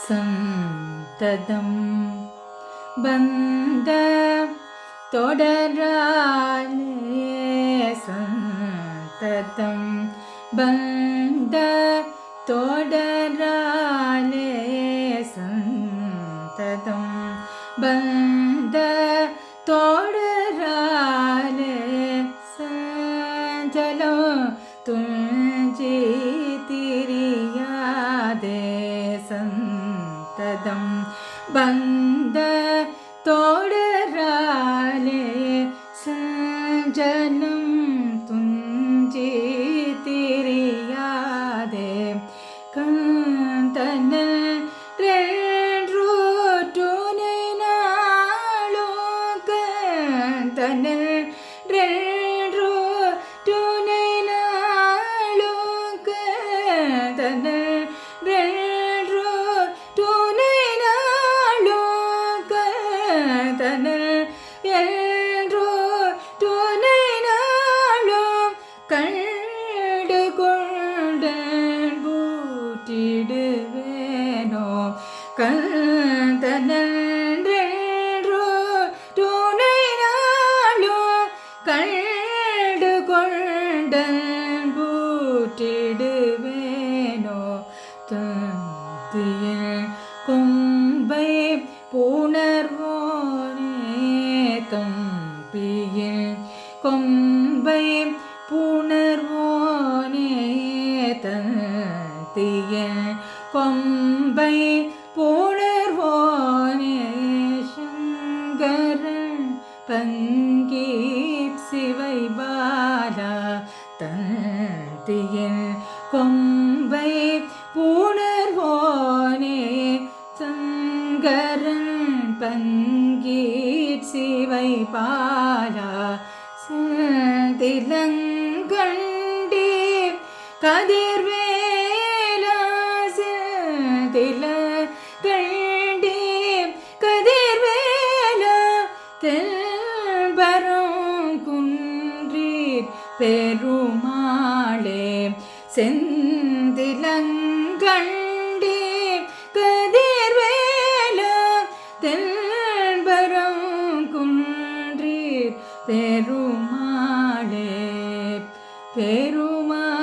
சந்ததம் பந்த தொடராலே சந்ததம் பந்த தொடராலே சந்ததம் பந்த தொடராலே சந்ததம் பந்த தொடராலே சஞ்சலம் துஞ்சி திரியாதே கந்தனல் ரென்று துணை நாளும் கந்தனல் என்று துணை நாளும் கண்டு கொண்டன் பூட்டிடுவேனோ. கந்தனன்றென்றோ துணை நாளும் கண்டு கொண்டன் பூட்டிடுவேனோ. தந்திய கொம்பை புணர்வோனே தம்பியில் கொம்பை புணர்வோனே தந்திய கொம்பை புணர்வோனே சங்கரன் பங்கீப் சிவை பாலா தந்தியில் கொம்பை புணர்வோனே சங்கரன் பங்கி திலங்கண்டே கதிர்வேலாச தில கண்டே கதிர்வேலா தெல்பரும் குன்றி பெருமாளே செந்திலங்கண்டே கதிர்வேலா தெல்பரும் குன்றி பெரு uma